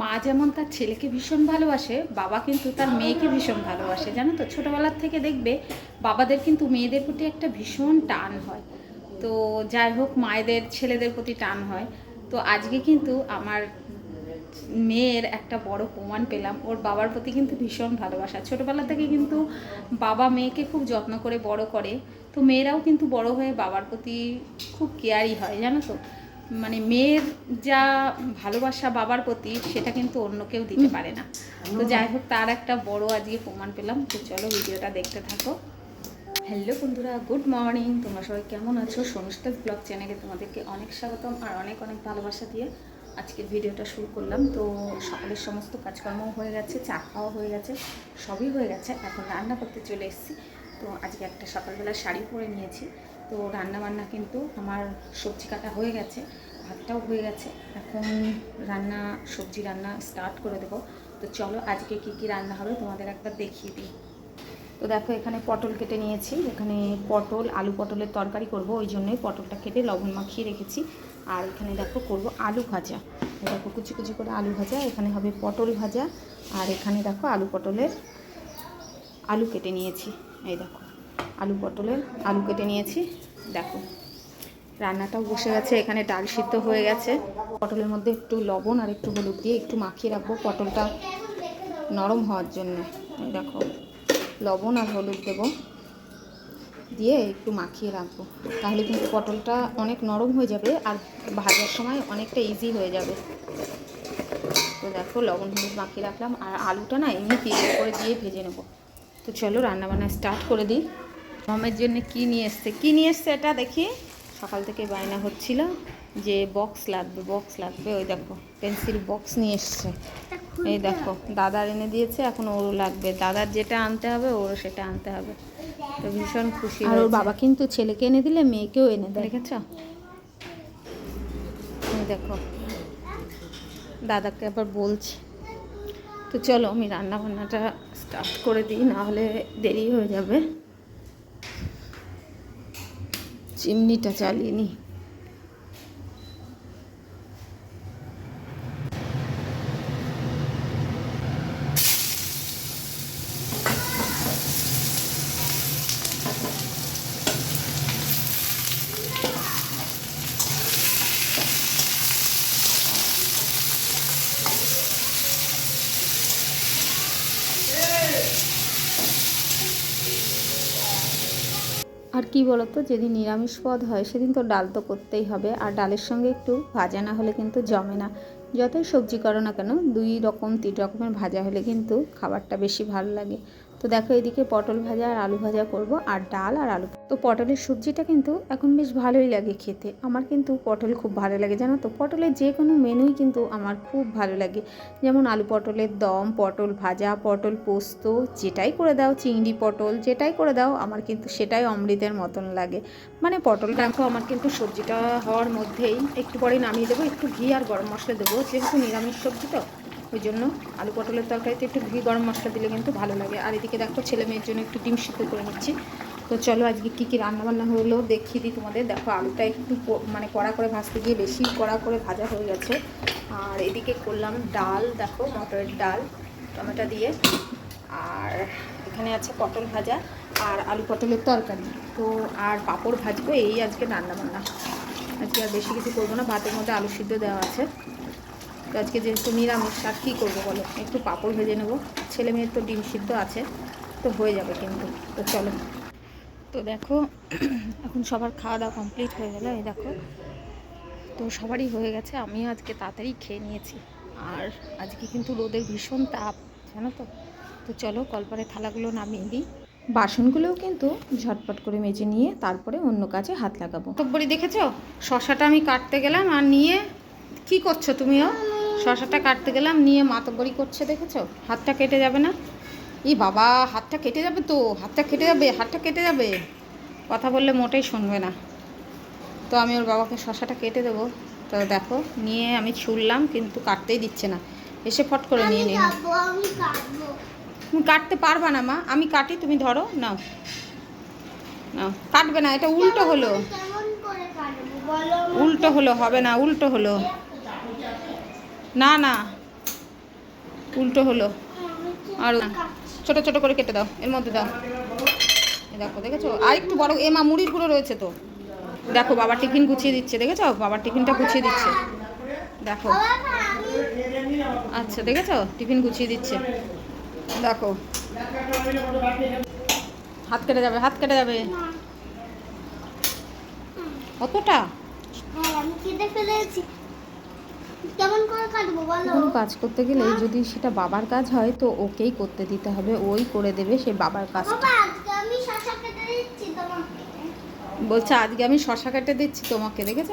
মা যেমন তার ছেলেকে ভীষণ ভালোবাসে, বাবা কিন্তু তার মেয়েকে ভীষণ ভালোবাসে। জানো তো? ছোটোবেলার থেকে দেখবে বাবাদের কিন্তু মেয়েদের প্রতি একটা ভীষণ টান হয়। তো যাই হোক, মায়েদের, ছেলেদের প্রতি টান হয়। তো আজকে কিন্তু আমার মেয়ের একটা বড় প্রমাণ পেলাম। ওর বাবার প্রতি কিন্তু ভীষণ ভালোবাসা। ছোটোবেলা থেকে কিন্তু বাবা মেয়েকে খুব যত্ন করে, বড় করে। তো মেয়েরাও কিন্তু বড় হয়ে বাবার প্রতি খুব কেয়ারই হয়, জানো তো? মানে মেয়ের যা ভালোবাসা বাবার প্রতি সেটা কিন্তু অন্য কেউ দিতে পারে না। তো যাই হোক তার একটা বড় আজকে প্রমাণ পেলাম। তো চলো ভিডিওটা দেখতে থাকো। হ্যালো বন্ধুরা গুড মর্নিং। তোমরা সবাই কেমন আছো? সমস্ত ব্লগ চ্যানেলে তোমাদেরকে অনেক স্বাগতম আর অনেক অনেক ভালোবাসা দিয়ে আজকের ভিডিওটা শুরু করলাম। তো সকালের সমস্ত কাজকর্ম হয়ে গেছে চা খাওয়া হয়ে গেছে সবই হয়ে গেছে। এখন রান্না করতে চলে এসেছি। তো আজকে একটা সকালবেলা শাড়ি পরে নিয়েছি। তো রান্না বান্না কিন্তু আমার সবজি কাটা হয়ে গেছে, ভাতটাও হয়ে গেছে। এখন রান্না, সবজি রান্না স্টার্ট করে দেবো। তো চলো আজকে কি কি রান্না হবে তোমাদের একবার দেখিয়ে দিই। তো দেখো এখানে পটল কেটে নিয়েছি, এখানে পটল, আলু পটলের তরকারি করব, ওই জন্যই পটলটা কেটে লবণ মাখিয়ে রেখেছি। আর এখানে দেখো করব আলু ভাজা। দেখো কুচি কুচি করে আলু ভাজা, এখানে হবে পটল ভাজা। আর এখানে দেখো আলু পটলের আলু কেটে নিয়েছি, এই দেখো। আলু পটলের আলু কেটে নিয়েছি। দেখো, রান্নাটাও বসে গেছে, এখানে ডাল সিদ্ধ হয়ে গেছে। পটলের মধ্যে একটু লবণ আর একটু হলুদ দিয়ে একটু মাখিয়ে রাখব পটলটা নরম হওয়ার জন্য। দেখো, লবণ আর হলুদ দেবো দিয়ে একটু মাখিয়ে রাখব। তাহলে কিন্তু পটলটা অনেক নরম হয়ে যাবে আর ভাজার সময় অনেকটা ইজি হয়ে যাবে। তো দেখো, লবণ হলুদ মাখিয়ে রাখলাম আর আলুটা না এমনি তেল করে দিয়ে ভেজে নেব। তো চলো, রান্নাবান্না স্টার্ট করে দিই। মামের জন্য কি নিয়ে এসছে? কি নিয়ে এসছে এটা দেখি? সকাল থেকে বায়না হচ্ছিল যে বক্স লাগবে বক্স লাগবে। ওই দেখো পেন্সিল বক্স নিয়ে এসছে। এই দেখো দাদার এনে দিয়েছে এখন ওরও লাগবে। দাদার যেটা আনতে হবে ওরও সেটা আনতে হবে। তো ভীষণ খুশি আর ওর বাবা কিন্তু ছেলেকে এনে দিলে মেয়েকেও এনে দেয়। দেখেছ? এই দেখো দাদাকে আবার বলছি। তো চলো আমি রান্না বান্নাটা স্টার্ট করে দিই না হলে দেরি হয়ে যাবে। চিমনিটা চালিয়ে নিই আর কি বলতো, যেদিন নিরামিষ পদ হয় সেদিন তো ডাল তো করতেই হবে। আর ডালের সঙ্গে একটু ভাজা না হলে কিন্তু জমে না। যতই সবজি করো না কেন, দুই রকম, তিন রকমের ভাজা হলে কিন্তু খাবারটা বেশি ভালো লাগে। তো দেখো এদিকে পটল ভাজা আর আলু ভাজা করব, আর ডাল আর আলু। তো পটলের সবজিটা কিন্তু এখন বেশ ভালোই লাগে খেতে। আমার কিন্তু পটল খুব ভালো লাগে, জানো তো? পটলের যে কোনো মেনুই কিন্তু আমার খুব ভালো লাগে। যেমন আলু পটলের দম, পটল ভাজা, পটল পোস্ত, যেটাই করে দাও, চিংড়ি পটল, যেটাই করে দাও, আমার কিন্তু সেটাই অমৃতের মতন লাগে। মানে পটল দেখো, আমার কিন্তু সবজিটা হওয়ার মধ্যেই একটু পরে নামিয়ে দেবো, একটু ঘি আর গরম মশলা দেবো, যেহেতু নিরামিষ সবজি তো। ওই জন্য আলু পটলের তরকারিতে একটু ঘি গরম মশলা দিলে কিন্তু ভালো লাগে। আর এদিকে দেখো ছেলে মেয়ের জন্য একটু ডিম সিদ্ধ করে নিচ্ছি। তো চলো আজকে কী কী রান্নাবান্না হলো দেখিয়ে দিই তোমাদের। দেখো আলুটা একটু মানে কড়া করে ভাজতে গিয়ে বেশি কড়া করে ভাজা হয়ে গেছে। আর এদিকে করলাম ডাল, দেখো মটরের ডাল, টমেটো দিয়ে। আর এখানে আছে পটল ভাজা আর আলু পটলের তরকারি। তো আর পাঁপড় ভাজবো, এই আজকে রান্নাবান্না। আজকে আর বেশি কিছু করব না, ভাতের মধ্যে আলু সিদ্ধ দেওয়া আছে। তো আজকে যেহেতু নিরামিষ, আর কী করব বলো? একটু পাঁপড় ভেজে নেব। ছেলে মেয়ের তো ডিম সিদ্ধ আছে, তো হয়ে যাবে কিন্তু। তো চলো। তো দেখো, এখন সবার খাওয়া দাওয়া কমপ্লিট হয়ে গেল, এই দেখো। তো সবারই হয়ে গেছে, আমিও আজকে তাড়াতাড়ি খেয়ে নিয়েছি। আর আজকে কিন্তু রোদের ভীষণ তাপ, জানো তো? তো চলো, কলপারে থালাগুলো নামিয়ে দিই। বাসনগুলোও কিন্তু ঝটপট করে মেজে নিয়ে তারপরে অন্য কাজে হাত লাগাবো। তব্বরি দেখেছ? শশাটা আমি কাটতে গেলাম, আর নিয়ে কি করছ তুমিও? শশাটা কাটতে গেলাম নিয়ে মাতব্বরি করছে দেখেছ? হাতটা কেটে যাবে না? ই বাবা হাতটা কেটে যাবে তো হাতটা কেটে যাবে হাতটা কেটে যাবে। কথা বললে মোটেই শুনবে না। তো আমি ওর বাবাকে শশাটা কেটে দেবো। তো দেখো নিয়ে আমি ছুড়লাম কিন্তু কাটতেই দিচ্ছে না। এসে ফট করে নিয়ে নিন তুমি কাটতে পারবা না মা। আমি কাটি তুমি ধরো নাও। নাও কাটবে না এটা উল্টো হলো। উল্টো হলো হবে না উল্টো হলো। না না। উল্টো হলো। আর। ছোট ছোট করে কেটে দাও। এর মধ্যে দাও। দেখো দেখেছ? আর একটু বড় এ মা মুড়ির গুঁড়ো রয়েছে তো। দেখো বাবা টিফিন গুছিয়ে দিচ্ছে দেখেছ? বাবার টিফিনটা গুছিয়ে দিচ্ছে। দেখো। আচ্ছা দেখেছ? টিফিন গুছিয়ে দিচ্ছে। দেখো। হাত কেটে যাবে হাত কেটে যাবে। না। কতটা হ্যাঁ, আমি কেটে ফেলেছি কেমন করে কাটবো বলো কোনো কাজ করতে গেলে যদি সেটা বাবার কাজ হয় তো ওকেই করতে দিতে হবে। ওই করে দেবে সে বাবার তোমাকে। বলছে আজকে আমি শশা কেটে দিচ্ছি তোমাকে দেখেছ?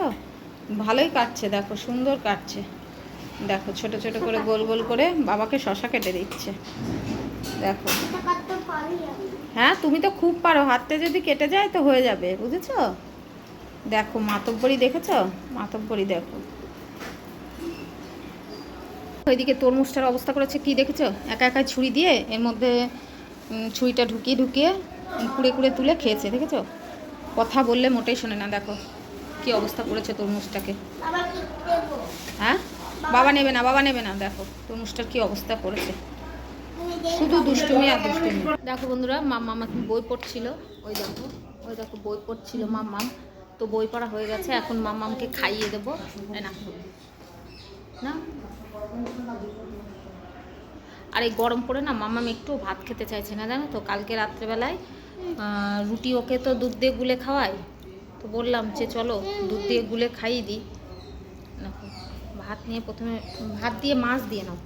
ভালোই কাটছে দেখো সুন্দর কাটছে। দেখো ছোট ছোট করে গোল গোল করে বাবাকে শশা কেটে দিচ্ছে। দেখো। হ্যাঁ তুমি তো খুব পারো হাতটা যদি কেটে যায় তো হয়ে যাবে বুঝেছ? দেখো মাতব্বরি দেখেছ? মাতব্বরি দেখো। ওইদিকে তরমুজটার অবস্থা করেছে কি দেখেছ? একা একা ছুরি দিয়ে এর মধ্যে ছুরিটা ঢুকিয়ে ঢুকিয়ে কুড়ে কুড়ে তুলে খেয়েছে, দেখেছ? কথা বললে মোটেই শোনে না, দেখো কি অবস্থা করেছে তরমুজটাকে। কি হ্যাঁ? বাবা নেবে না, বাবা নেবে না, দেখো তরমুজটার কি অবস্থা করেছে। শুধু দুষ্টুমি আর দুষ্টুমি। দেখো বন্ধুরা মাম্মা আমাকে বই পড়ছিল। ওই দেখো ওই দেখো বই পড়ছিল মাম্মাম। তো বই পড়া হয়ে গেছে, এখন মাম্মামকে খাইয়ে দেবো। না না? আর এই গরম পড়ে না মাম্মাম একটু ভাত খেতে চাইছে না, জানো তো? কালকে রাত্রেবেলায় রুটি ওকে তো দুধ দিয়ে গুলে খাওয়াই তো বললাম যে চলো, দুধ দিয়ে গুলে খাইয়ে দিই। ভাত নিয়ে প্রথমে, ভাত দিয়ে মাছ দিয়ে নাও।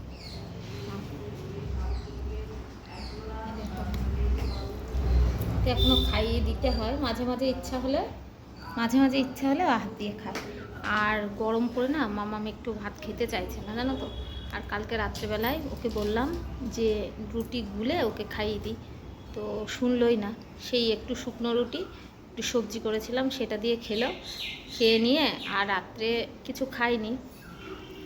এখনও খাইয়ে দিতে হয়, মাঝে মাঝে ইচ্ছা হলে। মাঝে মাঝে ইচ্ছা হলে হাত দিয়ে খায় আর গরম করে না মামাম একটু ভাত খেতে চাইছে না জানো তো? আর কালকে রাত্রেবেলায় ওকে বললাম যে রুটি গুলে ওকে খাইয়ে দিই। তো শুনলই না, সেই একটু শুকনো রুটি, একটু সবজি করেছিলাম, সেটা দিয়ে খেলো। খেয়ে নিয়ে আর রাত্রে কিছু খাইনি।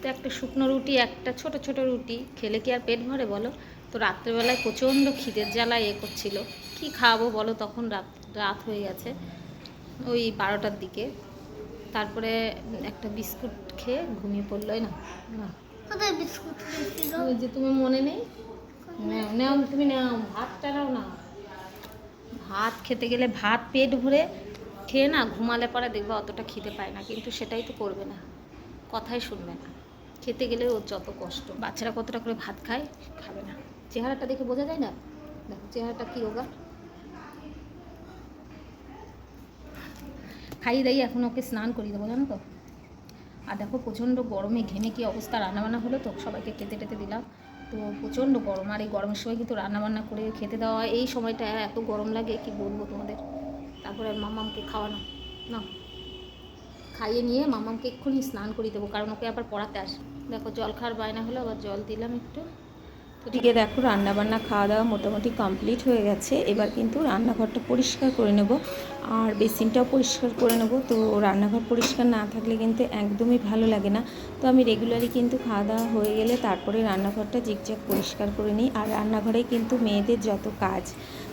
তো একটা শুকনো রুটি, একটা ছোট ছোট রুটি, খেলে কি আর পেট ভরে বলো? তো রাত্রেবেলায় প্রচণ্ড খিদের জ্বালা এ করছিল। কি খাওয়াবো বলো? তখন রাত রাত হয়ে গেছে। ওই বারোটার দিকে। তারপরে একটা বিস্কুট খেয়ে ঘুমিয়ে পড়লোই না? বিস্কুট ওই যে তুমি মনে নেই? নাও তুমি নাও ভাতটা নাও না। ভাত খেতে গেলে ভাত পেট ভরে খেয়ে না ঘুমালে পরে দেখবে অতটা খিদে পায় না কিন্তু সেটাই তো করবে না। কথাই শুনবে না। খেতে গেলে ওর যত কষ্ট। বাচ্চারা কতটা করে ভাত খায় খাবে না। চেহারাটা দেখে বোঝা যায় না? দেখো চেহারাটা কী রোগা খাইয়ে দাইয়ে এখন ওকে স্নান করিয়ে দেবো, জানো তো? আর দেখো প্রচণ্ড গরমে ঘেমে কি অবস্থা রান্নাবান্না হলো তো, সবাইকে খেতে টেতে দিলাম। তো প্রচণ্ড গরম, আর এই গরমের সময় কিন্তু রান্নাবান্না করে খেতে দেওয়া এই সময়টা এত গরম লাগে, কি বলব তোমাদের? তারপরে মামামকে খাওয়ানো না খাইয়ে নিয়ে মামামকে এক্ষুনি স্নান করিয়ে দেবো, কারণ ওকে আবার পড়াতে আসে দেখো জল খাওয়ার বায়না হলো, আবার জল দিলাম একটু। এদিকে দেখো, রান্নাবান্না খাওয়া দাওয়া মোটামুটি কমপ্লিট হয়ে গেছে। এবার কিন্তু রান্নাঘরটা পরিষ্কার করে নেব। আর বেসিনটাও পরিষ্কার করে নেব। তো রান্নাঘর পরিষ্কার না থাকলে কিন্তু একদমই ভালো লাগে না। তো আমি রেগুলারই কিন্তু খাওয়া দাওয়া হয়ে গেলে তারপরে রান্নাঘরটা জিকজাক পরিষ্কার করে নিই। আর রান্নাঘরে কিন্তু মেয়েদের যত কাজ,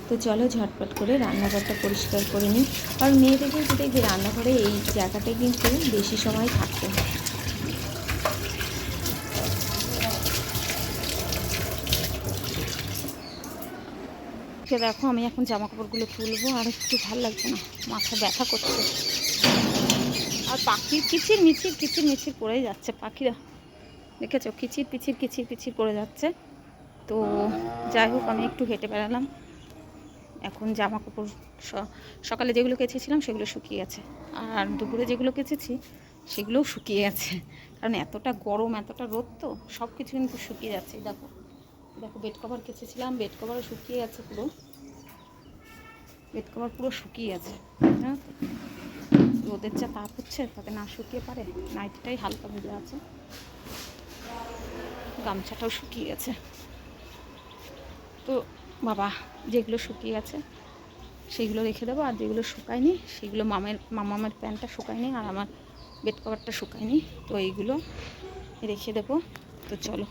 তো চলো ঝটপট করে রান্নাঘরটা পরিষ্কার করে নিই। কারণ মেয়েদের কিন্তু দেখবে রান্নাঘরে এই জায়গাটায় কিন্তু বেশি সময় থাকতে হয়। কে দেখো, আমি এখন জামা কাপড়গুলো তুলবো, আর একটু ভালো লাগছে না মাথা ব্যথা করছে। আর পাখি কিচির মিচির কিচির মিচির করেই যাচ্ছে, পাখিরা। দেখেছ? কিচির পিচির কিচির পিচির করে যাচ্ছে। তো যাই হোক, আমি একটু হেঁটে বেড়ালাম। এখন জামা কাপড় সকালে যেগুলো কেচেছিলাম, সেগুলো শুকিয়ে গেছে। আর দুপুরে যেগুলো কেচেছি, সেগুলোও শুকিয়ে গেছে। কারণ এতটা গরম, এতটা রোদ তো সব কিছু কিন্তু শুকিয়ে যাচ্ছে, দেখো। দেখো বেড কভার কেচেছিলাম বেড কভারও শুকিয়ে গেছে পুরো। বেড কভার পুরো শুকিয়ে আছে তো? রোদের যা তাপ হচ্ছে, তাতে না শুকিয়ে পারে, নাইটিটাই হালকা ভেজা আছে। গামছাটাও শুকিয়ে গেছে। তো বাবা, যেগুলো শুকিয়ে গেছে সেইগুলো রেখে দেবো, আর যেগুলো শুকায়নি, সেগুলো মামের, মামামের প্যান্টটা শুকায়নি, আর আমার বেড কভারটা শুকায়নি, তো এইগুলো রেখে দেবো। তো চলো।